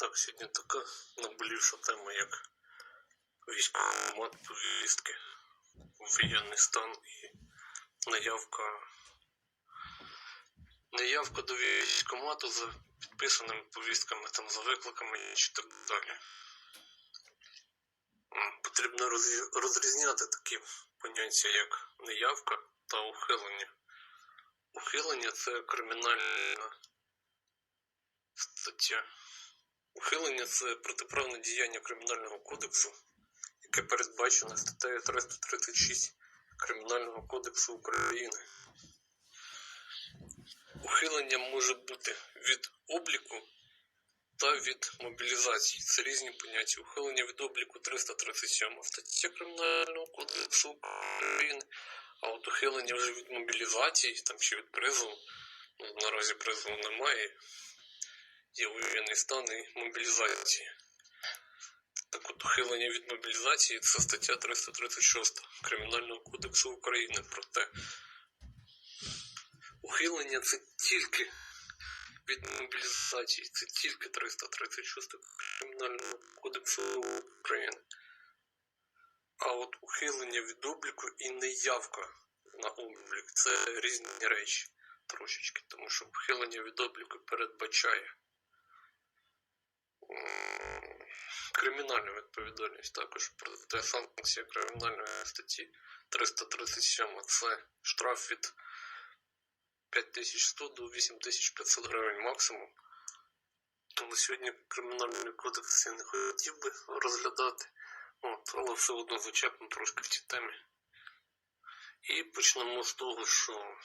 Так, сьогодні така наболівша тема, як військомат повістки, воєнний стан і наявка. Наявка до військомату за підписаними повістками, там за викликами і так далі. Потрібно розрізняти такі поняття, як неявка та ухилення. Ухилення це кримінальна стаття. Ухилення це протиправне діяння Кримінального кодексу, яке передбачено статтею 336 Кримінального кодексу України. Ухилення може бути від обліку та від мобілізації. Це різні поняття. Ухилення від обліку 337 стаття Кримінального кодексу України, а от ухилення вже від мобілізації там, чи від призову, ну, наразі призову немає, є воєнний стан і мобілізація. Так от ухилення від мобілізації це стаття 336 Кримінального кодексу України. Проте ухилення це тільки від мобілізації, це тільки 336 Кримінального кодексу України. А от ухилення від обліку і неявка на облік це різні речі трошечки, тому що ухилення від обліку передбачає кримінальну відповідальність також проте санкція кримінальної статті 337 це штраф від 5100 до 8500 гривень максимум. Тому сьогодні кримінальний кодекс я не хотів би розглядати, От, але все одно зачепимо трошки в цій темі. І почнемо з того, що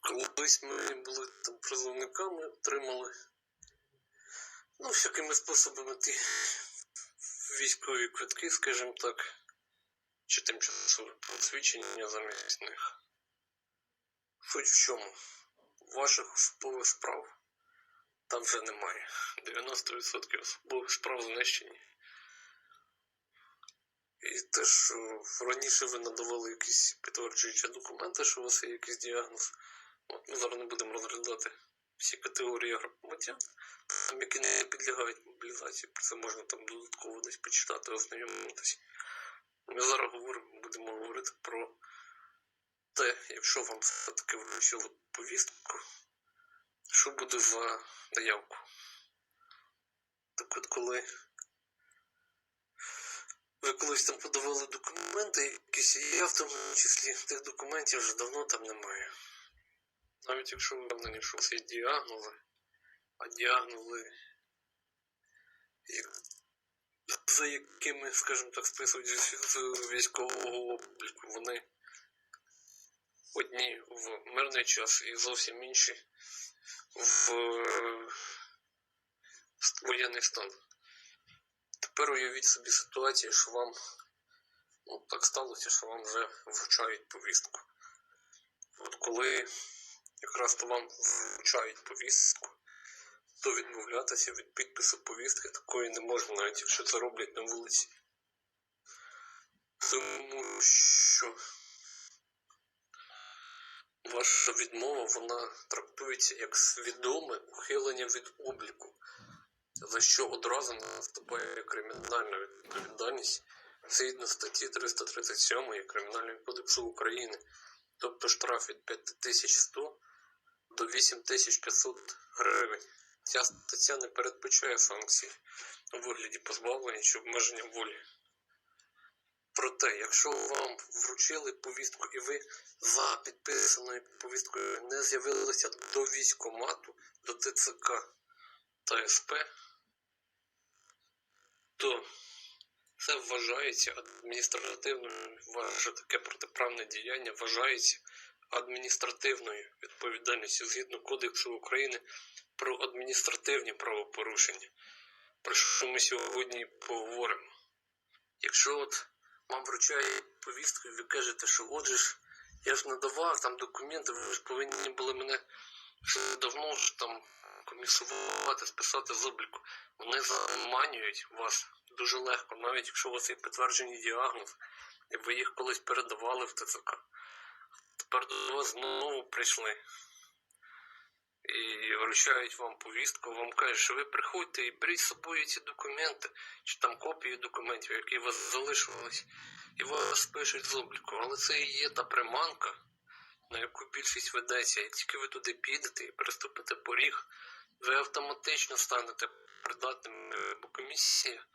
колись ми були там призовниками, отримали ну, всякими способами ті військові квитки, скажімо так, чи тимчасове посвідчення замість них. Суть в чому? Ваших особових справ там вже немає. 90% особових справ знищені. І те, що раніше ви надавали якісь підтверджуючі документи, що у вас є якийсь діагноз. От ми зараз не будемо розглядати всі категорії громадян, там, які не підлягають мобілізації. Про це можна там додатково десь почитати, ознайомитись. Ми зараз говоримо, будемо говорити про те, якщо вам все-таки вручили повістку, що буде за заявку. Так от коли ви колись там подавали документи, якісь і я в тому числі тих документів вже давно там немає. Навіть якщо ви впевнені, що це діагнози, а діагнози, за якими, скажімо так, списують з військового обліку, вони одні в мирний час і зовсім інші в е, воєнний стан. Тепер уявіть собі ситуацію, що вам ну, так сталося, що вам вже вручають повістку. От коли якраз то вам вручають повістку, то відмовлятися від підпису повістки такої не можна, навіть якщо це роблять на вулиці. Тому що ваша відмова вона трактується як свідоме ухилення від обліку, за що одразу наступає кримінальна відповідальність згідно статті 337 Кримінального кодексу України, тобто штраф від 5100 до 8500 гривень. Ця стаття не передбачає санкцій у вигляді позбавлення чи обмеження волі. Проте, якщо вам вручили повістку і ви за підписаною повісткою не з'явилися до військкомату, до ТЦК та СП, то це вважається адміністративною, ваше таке протиправне діяння вважається адміністративною відповідальністю згідно Кодексу України про адміністративні правопорушення, про що ми сьогодні поговоримо. Якщо от вам вручають повістку, і ви кажете, що отже ж, я ж надавав там документи, ви ж повинні були мене вже давно ж там комісувати, списати з обліку. Вони заманюють вас дуже легко, навіть якщо у вас є підтверджений діагноз, і ви їх колись передавали в ТЦК. Тепер до вас знову прийшли і вручають вам повістку, вам кажуть, що ви приходьте і беріть з собою ці документи, чи там копії документів, які у вас залишились, і вас пишуть з обліку. Але це і є та приманка, на яку більшість ведеться. Як тільки ви туди підете і переступите поріг, ви автоматично станете придатними, бо комісія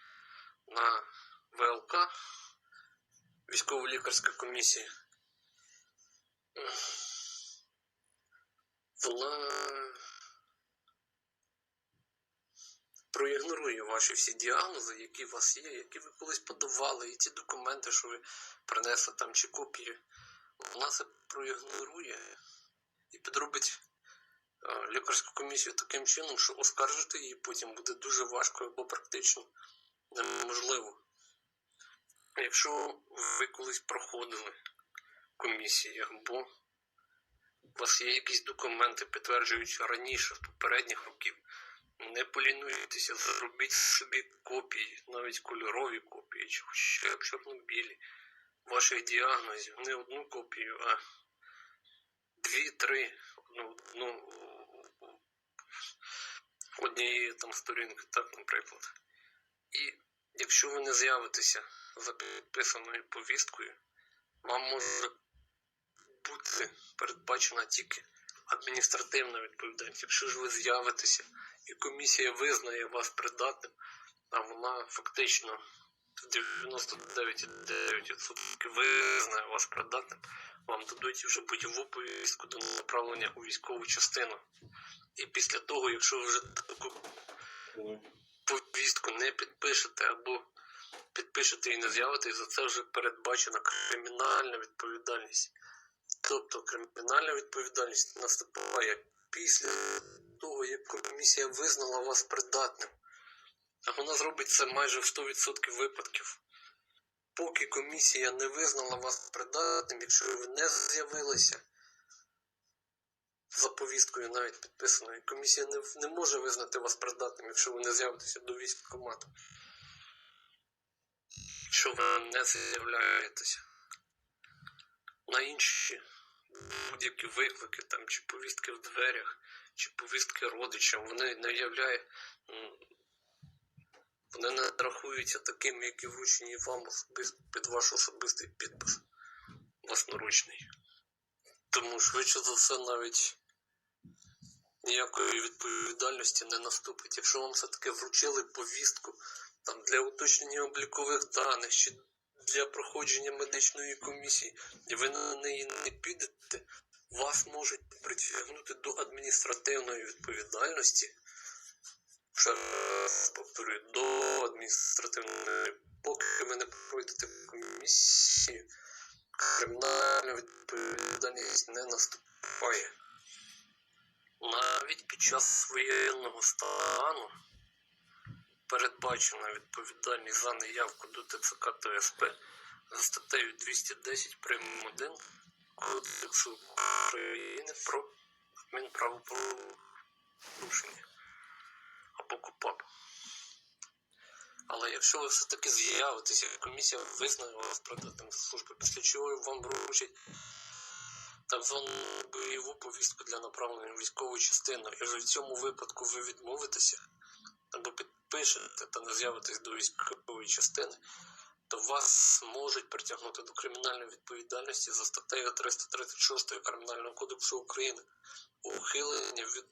на ВЛК, військово-лікарська комісія, вона проігнорує ваші всі діагнози, які у вас є, які ви колись подавали, і ті документи, що ви принесли там чи копії. Вона це проігнорує і підробить е, лікарську комісію таким чином, що оскаржити її потім буде дуже важко або практично неможливо. Якщо ви колись проходили комісії, або у вас є якісь документи, підтверджуючи раніше, в попередніх років, не полінуйтеся, зробіть собі копії, навіть кольорові копії, чи хоча б чорно-білі ваших діагнозів. Не одну копію, а дві-три, одну, одну однієї там сторінки, так, наприклад. І якщо ви не з'явитеся за підписаною повісткою, вам може бути передбачена тільки адміністративна відповідальність. Якщо ж ви з'явитеся і комісія визнає вас придатним, а вона фактично в 99,9% визнає вас придатним, вам дадуть вже бойову повістку до направлення у військову частину. І після того, якщо ви вже таку повістку не підпишете або підпишете і не з'явитесь, за це вже передбачена кримінальна відповідальність. Тобто кримінальна відповідальність наступає після того, як комісія визнала вас придатним. А вона зробить це майже в 100% випадків. Поки комісія не визнала вас придатним, якщо ви не з'явилися за повісткою навіть підписаною, комісія не, не може визнати вас придатним, якщо ви не з'явитеся до військкомату. Якщо ви не з'являєтеся на інші будь-які виклики, там, чи повістки в дверях, чи повістки родичам, вони не являють, вони не рахуються такими, які вручені вам особисто під ваш особистий підпис власноручний. Тому швидше за все навіть ніякої відповідальності не наступить. Якщо вам все-таки вручили повістку там, для уточнення облікових даних чи для проходження медичної комісії, і ви на неї не підете, вас можуть притягнути до адміністративної відповідальності. Ще раз повторюю, до адміністративної, поки ви не пройдете комісію, кримінальна відповідальність не наступає. Навіть під час воєнного стану передбачена відповідальність за неявку до ТЦК та СП за статтею 210 прим. 1 Кодексу України про адмінправопорушення або КУПАП. Але якщо ви все-таки з'явитеся, комісія визнає вас придатним служби, після чого вам вручать так звану бойову повістку для направлення в військову частину, і в цьому випадку ви відмовитеся або підпишете та не з'явитесь до військової частини, то вас можуть притягнути до кримінальної відповідальності за статтею 336 Кримінального кодексу України ухилення від,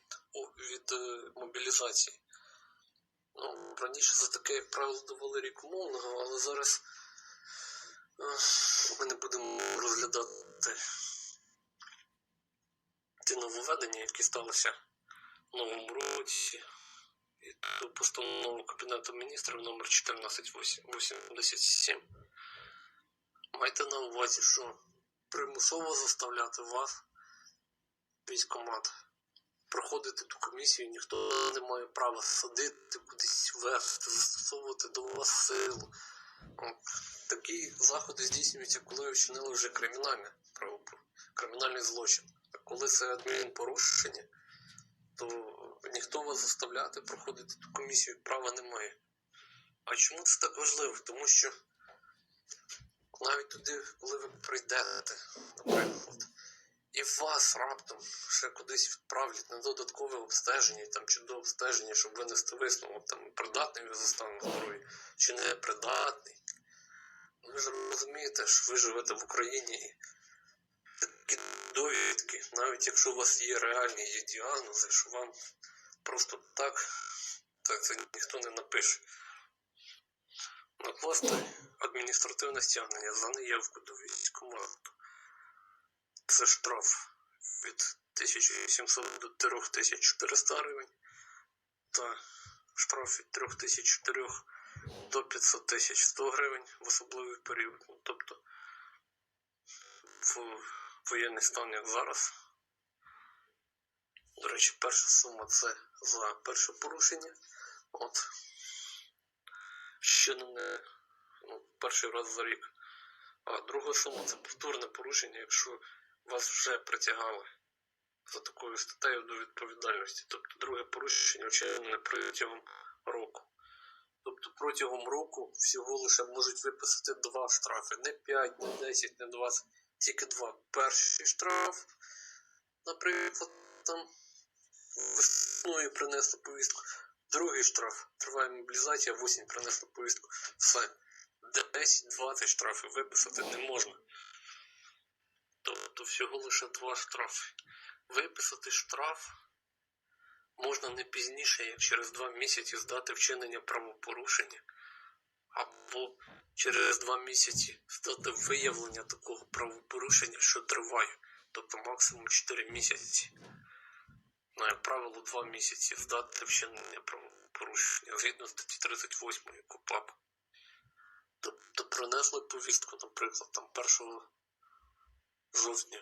від е, мобілізації. Ну, раніше за таке, як правило, давали рік умовного, але зараз е, ми не будемо розглядати ті нововведення, які сталися в новому році. Постанову Кабінету міністрів номер 1487. Майте на увазі, що примусово заставляти вас, військомат, проходити ту комісію, ніхто не має права садити, кудись вести, застосовувати до вас силу. Такі заходи здійснюються, коли вчинили вже кримінальне кримінальний злочин. А коли це адмінпорушення, то ніхто вас заставляти проходити ту комісію права немає. А чому це так важливо? Тому що навіть туди, коли ви прийдете, наприклад, і вас раптом ще кудись відправлять на додаткове обстеження там, чи до обстеження, щоб винести висновок, там, придатний ви за станом здоров'я, чи не придатний. Ви ж розумієте, що ви живете в Україні і такі довідки, навіть якщо у вас є реальні є діагнози, що вам просто так, так це ніхто не напише. Накласти адміністративне стягнення за неявку до військкомату. Це штраф від 1700 до 3400 гривень та штраф від 3004 до 500 тисяч 100 гривень в особливий період. Ну, тобто в воєнний стан як зараз. До речі, перша сума це за перше порушення. От. Ще не ну, перший раз за рік. А друга сума це повторне порушення, якщо вас вже притягали за такою статтею до відповідальності. Тобто друге порушення вчинене протягом року. Тобто протягом року всього лише можуть виписати два штрафи. Не 5, не 10, не 20, тільки два. Перший штраф, наприклад, там весною принесли повістку. Другий штраф. Триває мобілізація, в принесли повістку. Все. 10-20 штрафів виписати не можна. Тобто всього лише два штрафи. Виписати штраф можна не пізніше, як через два місяці здати вчинення правопорушення, або через два місяці здати виявлення такого правопорушення, що триває, тобто максимум 4 місяці. Ну, як правило, 2 місяці здати вчинення правопорушення згідно статті 38 КУПАП. Тобто принесли повістку, наприклад, там 1 жовтня.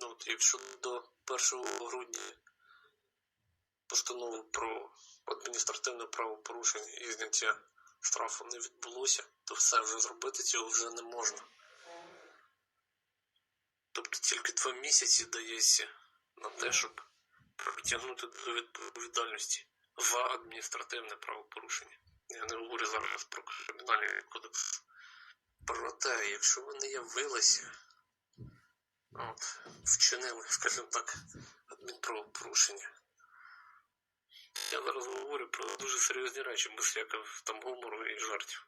Ну, от якщо до 1 грудня постанову про адміністративне правопорушення і зняття штрафу не відбулося, то все вже зробити цього вже не можна. Тобто тільки два місяці дається на те, щоб притягнути до відповідальності за адміністративне правопорушення. Я не говорю зараз про кримінальний кодекс. Проте, якщо ви не явилися, от, вчинили, скажімо так, адмінправопорушення. Я зараз говорю про дуже серйозні речі, яких там гумору і жартів.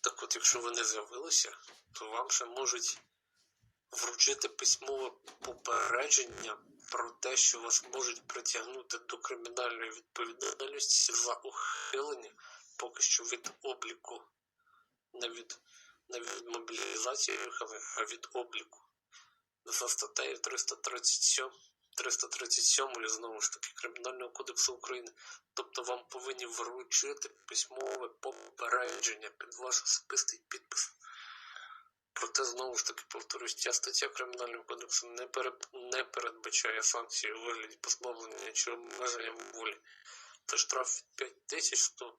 Так от, якщо ви не з'явилися, то вам ще можуть вручити письмове попередження про те, що вас можуть притягнути до кримінальної відповідальності за ухилення поки що від обліку, не від, не від мобілізації, а від обліку. За статтею 337 337 знову ж таки Кримінального кодексу України. Тобто вам повинні вручити письмове попередження під ваш особистий підпис. Проте, знову ж таки, повторюсь, ця стаття Кримінального кодексу не, перед, не передбачає санкції у вигляді позбавлення чи обмеження волі та штраф від 5100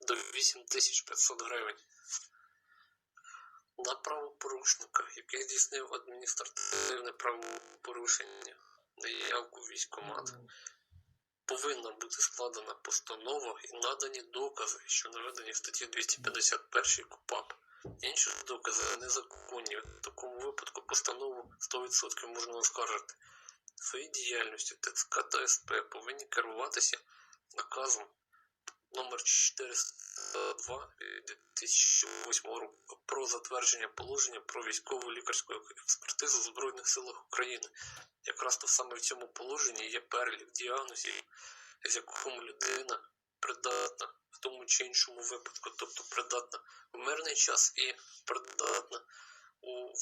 до 8500 гривень. На правопорушника, який здійснив адміністративне правопорушення на явку в військкомат, повинна бути складена постанова і надані докази, що наведені в статті 251 КУПАП. Інші докази незаконні. В такому випадку постанову 100% можна оскаржити. Своїй діяльністю ТЦК та СП повинні керуватися наказом номер 402 2008 року про затвердження положення про військову лікарську експертизу в Збройних силах України. Якраз то саме в цьому положенні є перелік діагнозів, з якому людина придатна в тому чи іншому випадку, тобто придатна в мирний час і придатна у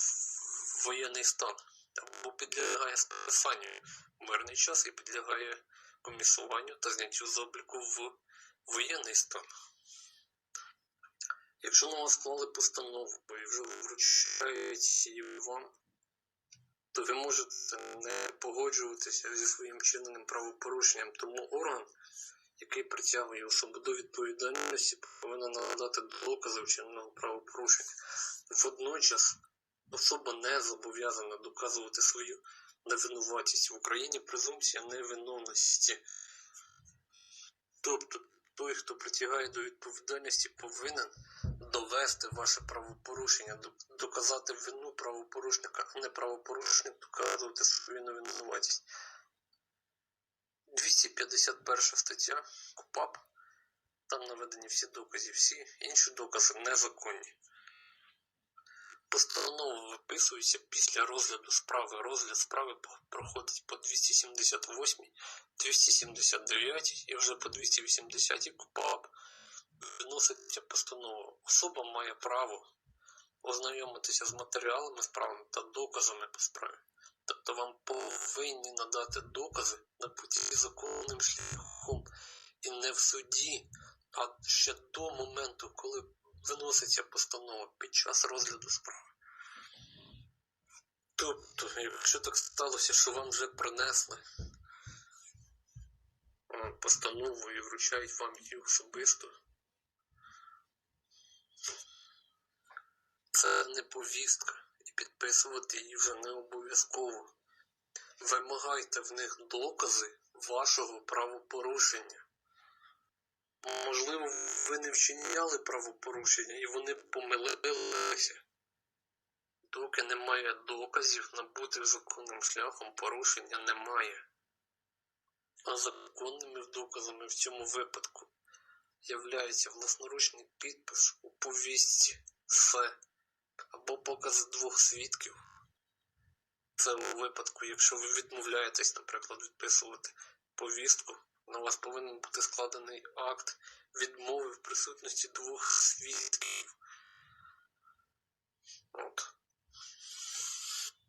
воєнний стан, або підлягає списанню в мирний час і підлягає комісуванню та зняттю з обліку в воєнний стан. Якщо на вас склали постанову і вже вручають її вам, то ви можете не погоджуватися зі своїм чиненим правопорушенням, тому орган який притягує особу до відповідальності, повинен надати докази вчиненого правопорушення. Водночас особа не зобов'язана доказувати свою невинуватість в Україні презумпція невиновності. Тобто той, хто притягає до відповідальності, повинен довести ваше правопорушення, доказати вину правопорушника, а не правопорушник доказувати свою невинуватість. 251 стаття КУПАП. Там наведені всі докази, всі інші докази незаконні. Постанова виписується після розгляду справи. Розгляд справи проходить по 278, 279 і вже по 280 КУПАП виноситься постанова. Особа має право ознайомитися з матеріалами справи та доказами по справі. Тобто вам повинні надати докази на путі законним шляхом і не в суді, а ще до моменту, коли виноситься постанова під час розгляду справи. Тобто, якщо так сталося, що вам вже принесли е, постанову і вручають вам її особисто, це не повістка, підписувати її вже не обов'язково. Вимагайте в них докази вашого правопорушення. Можливо, ви не вчиняли правопорушення і вони помилилися. Доки немає доказів, набутих законним шляхом порушення немає. А законними доказами в цьому випадку являється власноручний підпис у повістці все або покази двох свідків. Це у випадку, якщо ви відмовляєтесь, наприклад, відписувати повістку, на вас повинен бути складений акт відмови в присутності двох свідків. От.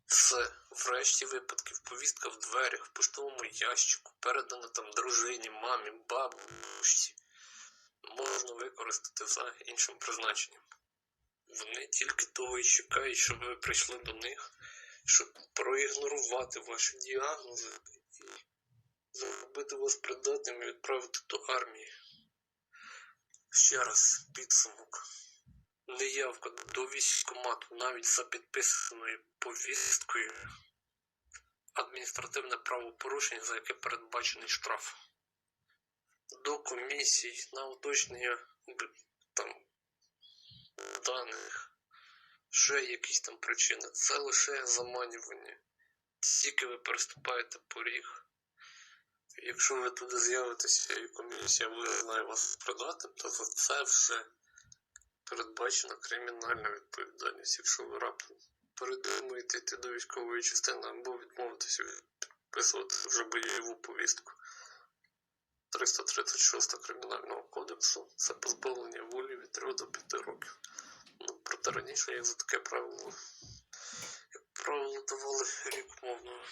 Це в випадків повістка в дверях, в поштовому ящику, передана там дружині, мамі, бабусі. Можна використати за іншим призначенням. Вони тільки того і чекають, щоб ви прийшли до них, щоб проігнорувати ваші діагнози і зробити вас придатними і відправити до армії. Ще раз підсумок. Неявка до військкомату навіть за підписаною повісткою адміністративне правопорушення, за яке передбачений штраф. До комісій на уточнення там даних, ще якісь там причини. Це лише заманювання. Тільки ви переступаєте поріг. Якщо ви туди з'явитеся і комісія визнає вас придатним, то за це вже передбачена кримінальна відповідальність. Якщо ви раптом передумаєте йти до військової частини або відмовитися підписувати вже бойову повістку. 336 кримінального кодексу це позбавлення волі від 3 до 5 років. Ну, проте раніше як за таке правило, як правило, давали рік мовного.